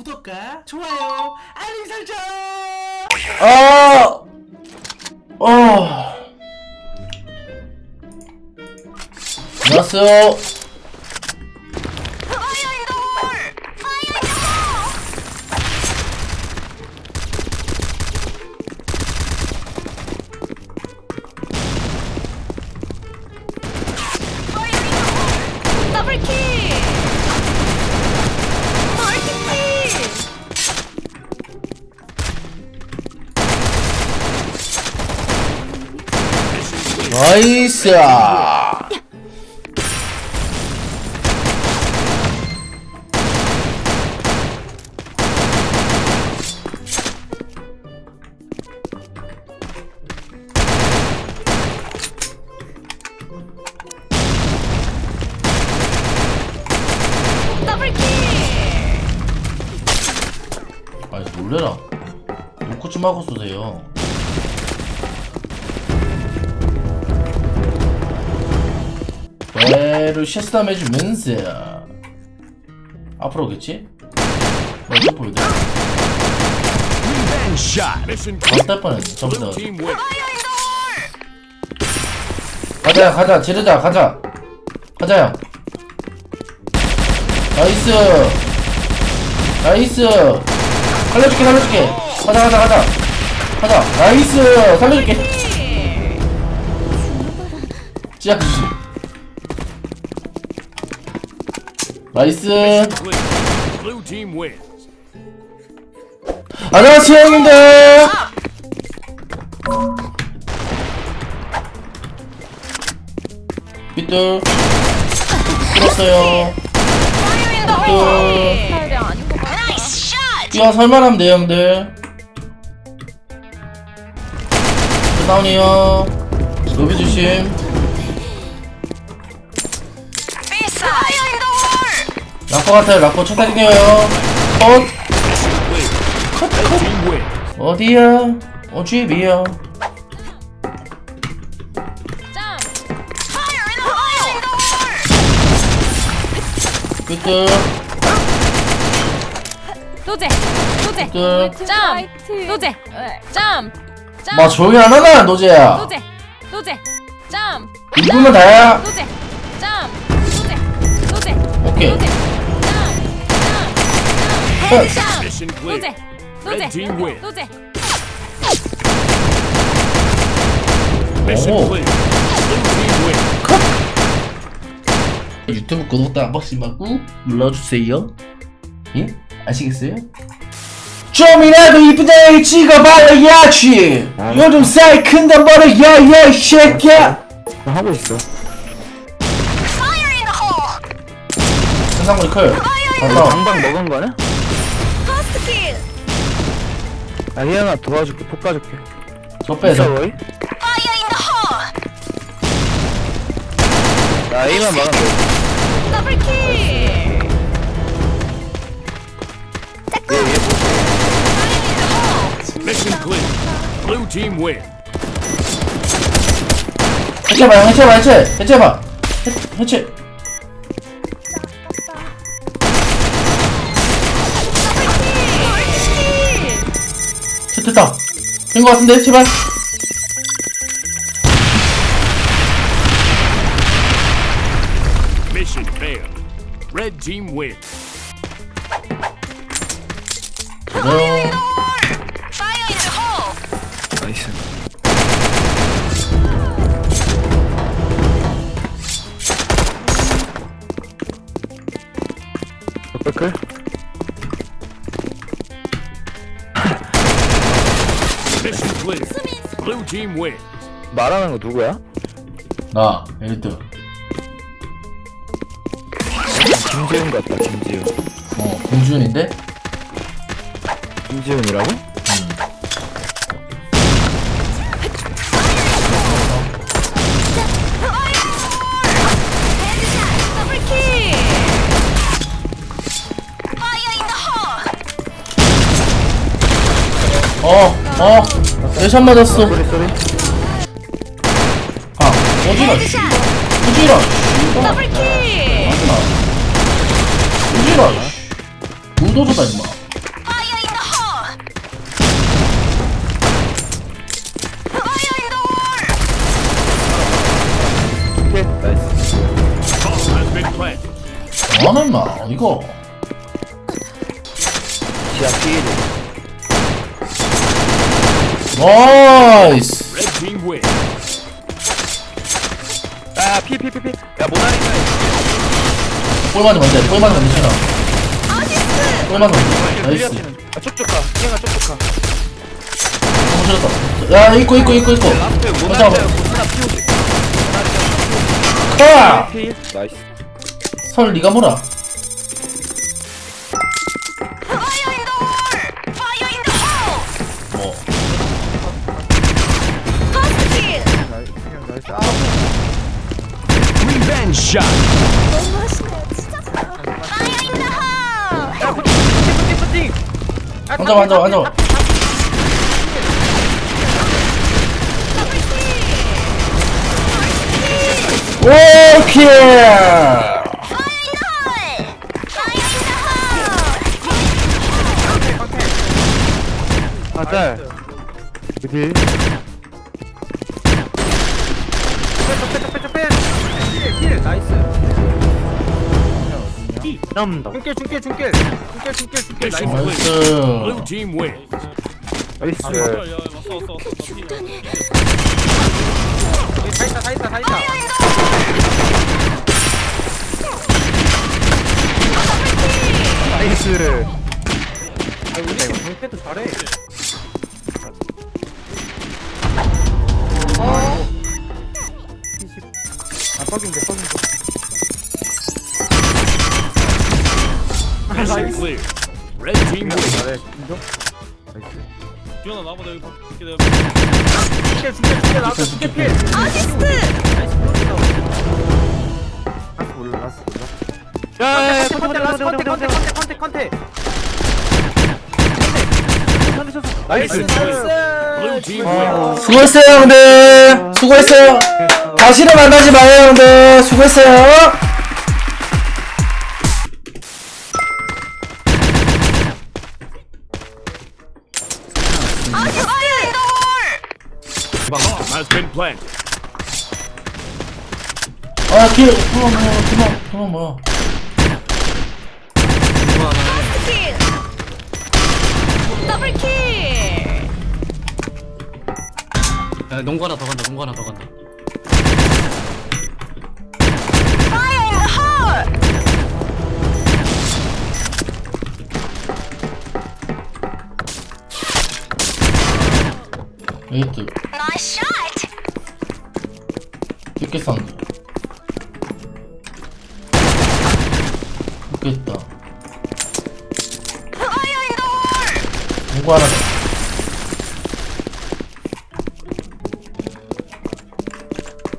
구독과 좋아요, 알림 설정. 아! 어. 안녕하세요. 나이스. 더블킬! 아, 놀래라. 놓고 좀 하고 쏘세요. 배를 셰스담 해주면서 앞으로 오겠지? shot. Mission 어떨 뻔했어, 전부 다. Blue team win. 가자, 가자, 지르자, 가자. 가자요. 나이스. 나이스. 살려줄게, 살려줄게. 가자, 가자, 가자. 가자. 나이스. 살려줄게. 찌야. 나이스. Clear. Blue team wins. 안녕하세요, 형님들. 삐뚤. 뚫었어요. 아닌 것 같아. 뛰어 설만하면 돼요 형들 저 다운이요 로비 조심! 라커 같아요 라커 첫 다리게요 어? 어디야? 어 집이야 점! 파이어 인더 홀! 끄끄 도제! 도제! 끄끄 점! 도제! 점! 점! 마 조용히 안 하나 노제야 도제! 도제! 점! 이쁘면 다야 도제! 점! 도제! 도제! 오케이 도제! Clear. 도제! 도제! Red team wins. 도제! Mission 오. clear. Blue team wins. 유튜브 구독도 한 번씩 하고 눌러주세요 예? 아시겠어요? 좀이라도 애 찍어봐야지 요즘 사이 큰단 말이야 야 이 새끼야 나 하고 있어. 파이어 인더 홀! 현상물이 커요 가서 방방 먹은 거네? 퍼스트 킬! 아, 희연아 도와줄게. 폭 가줄게. 저 빼서! 나 A만 막으면 돼. 더블킬! Mission clear. Blue team wins. 해체해봐 형 해체해봐 해체 해체해봐 해- 해체 됐다 된거 같은데 제발 Mission failed. Red team wins. 파이어 team. 말하는 거 누구야? 나 엘리트 김지훈 같다, 김지훈. 어 공주인데 김지훈이라고? 더블킬! 홀! 어, 내샷 맞았어. 쏘리 쏘리 아, 어지러. 헤드샷! 어지러. 더블킬! 어지러. 무도저다 임마. 안 했나 이거? 지하 피해줘 나이스. Red team win. 야피 피 피 피. 야 모나리자 볼 맞으면 안돼. 볼 맞으면 어시스트. 볼 맞으면 안돼 나이스. 아 쪽쪽 가. 피해가 쪽쪽 가. 잘했다. 야 있고 있고 있고 있고. 라스트 맞아. 모나리자 모나 피오지. 아! 피. 나이스 설 니가 뭐라 Revenge shot. Fire in the hole. 앉아 앉아 앉아 Double kill. 오케이 Fire in the hole. Fire in the hole. 아짤 그치 넘더 중길 중길 중길. 중길 중길 중길. 나이스. Blue 나이스. team win. 나이스 여기 다 있다 다 있다 다 있다 나이스. 아, 우리 팀 방패도 잘해. 아 뻑인데 뻑인데 Mission clear. Red team win. 잘해 인정? 지현아 나보다 여기 밖에 내가 중길 중길 중길 나왔다 중길 필. 어시스트. 나이스 라스 몰라 라스 몰라 야야야 컨테 라스 컨테 컨테 컨테 컨테 컨테 나이스. Blue team win. 수고했어요 형들. 수고했어요. 다시는 만나지 마요 형들. 수고했어요 Bomb has been planted. 아길 그만 뭐야 그만 그만 뭐야 First kill. Double kill. 야 농구 하나 더 간다 농구 하나 더 간다 the hole. 에이트 In the hole. 공부 하나 더.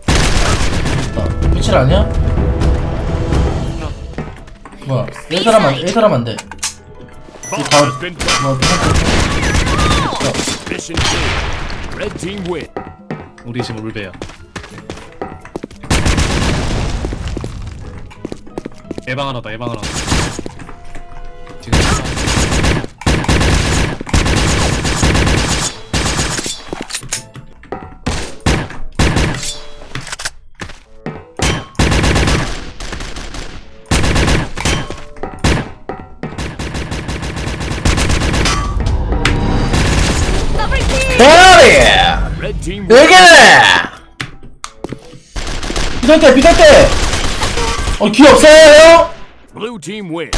됐다 끝이 아니야? 뭐야 1사람 안 1사람 안돼 Bomb found- has been planted. 뭐 Mission clear. Red team win. 우리 집 울베야 예방 하나 더 예방 하나 더 지금. 대 가리 Red team win. 여기 비탈 비탈 때어귀 없어요 Blue team win.